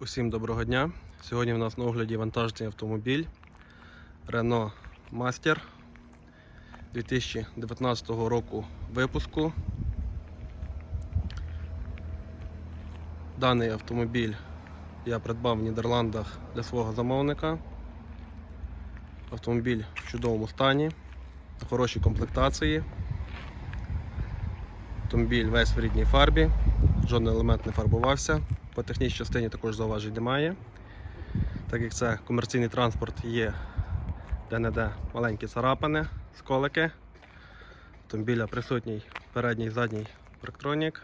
Усім доброго дня. Сьогодні в нас на огляді вантажний автомобіль Renault Master 2019 року випуску. Даний автомобіль я придбав в Нідерландах для свого замовника. Автомобіль в чудовому стані, в хорошій комплектації. Автомобіль весь в рідній фарбі, жоден елемент не фарбувався. По технічній частині також зауважень немає. Так як це комерційний транспорт є де-не-де маленькі царапини, сколики. Автомобіля присутній передній задній парктронік,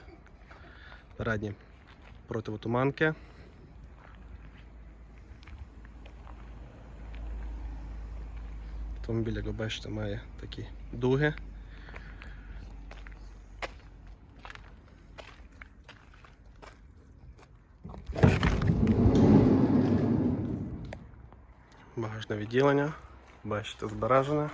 передні противотуманки. Автомобіль, як ви бачите, має такі дуги. Багажне відділення, бачите, збережене.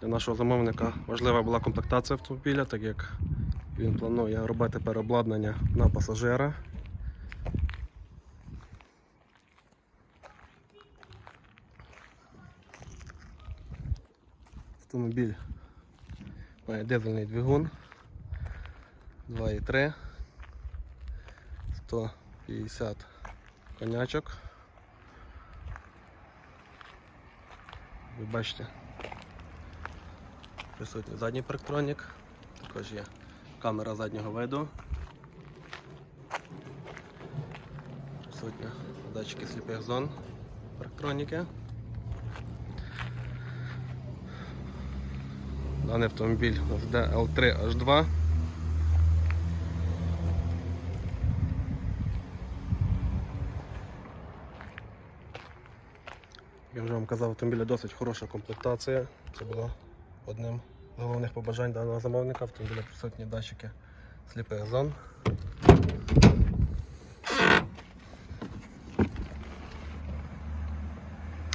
Для нашого замовника важлива була комплектація автомобіля, так як він планує робити переобладнання на пасажира. Автомобіль має дизельний двигун 2,3 150 конячок. Ви бачите, присутній задній парктронік, також є камера заднього виду. Присутня датчики сліпих зон парктроніки. Даний автомобіль у нас йде L3 H2. Я вже вам казав, автомобіля досить хороша комплектація. Це було одним з головних побажань даного замовника. Автомобіля присутні датчики сліпих зон.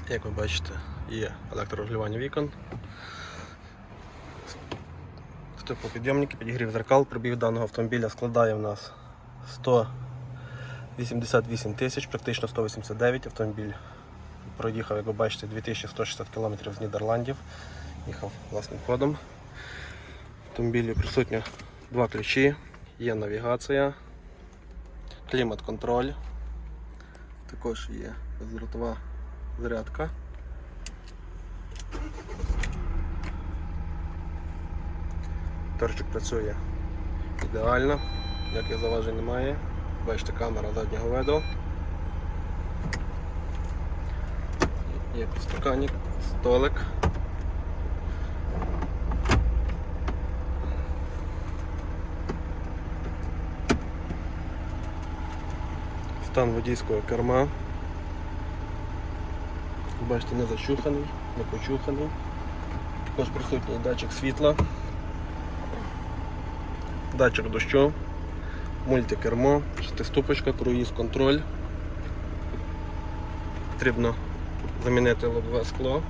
Як ви бачите, є електрорегулювання вікон. Стеклопідйомники, підігрів зеркал, пробіг даного автомобіля складає в нас 188 тисяч, практично 189 автомобіль. Проїхав, як ви бачите, 2160 км з Нідерландів. Їхав власним ходом. В автомобілі присутні два ключі, є навігація, клімат-контроль, також є бездротова зарядка. Торчик працює ідеально, ніяких заважень немає. Бачите, камера заднього виду. Є підстаканник, столик. Стан водійського керма. Бачите, не зачуханий, не почуханий. Також присутній датчик світла датчик дощу, мультикермо, шестиступочка, круїз контроль. Потрібно замінити лобове скло.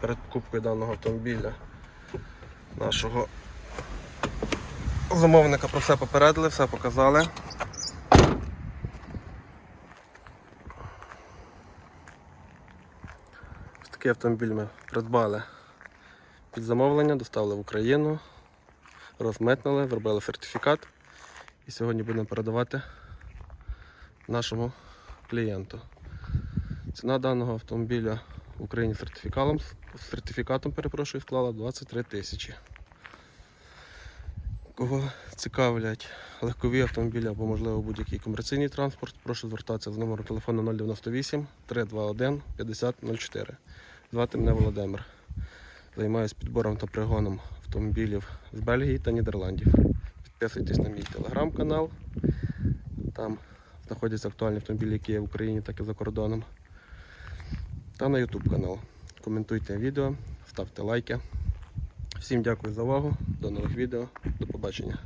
Перед покупкою даного автомобіля нашого замовника про все попередили, все показали. Ось такий автомобіль ми придбали під замовлення, доставили в Україну, розмитнили, зробили сертифікат і сьогодні будемо передавати нашому клієнту. Ціна даного автомобіля в Україні сертифікатом, сертифікатом перепрошую, склала 23 тисячі. Кого цікавлять легкові автомобілі або, можливо, будь-який комерційний транспорт, прошу звертатися з номеру телефону 098 321 5004. Звати мене Володимир. Займаюся підбором та пригоном автомобілів з Бельгії та Нідерландів. Підписуйтесь на мій телеграм-канал. Там знаходяться актуальні автомобілі, які є в Україні, так і за кордоном. Та на YouTube канал. Коментуйте відео, ставте лайки. Всім дякую за увагу. До нових відео. До побачення.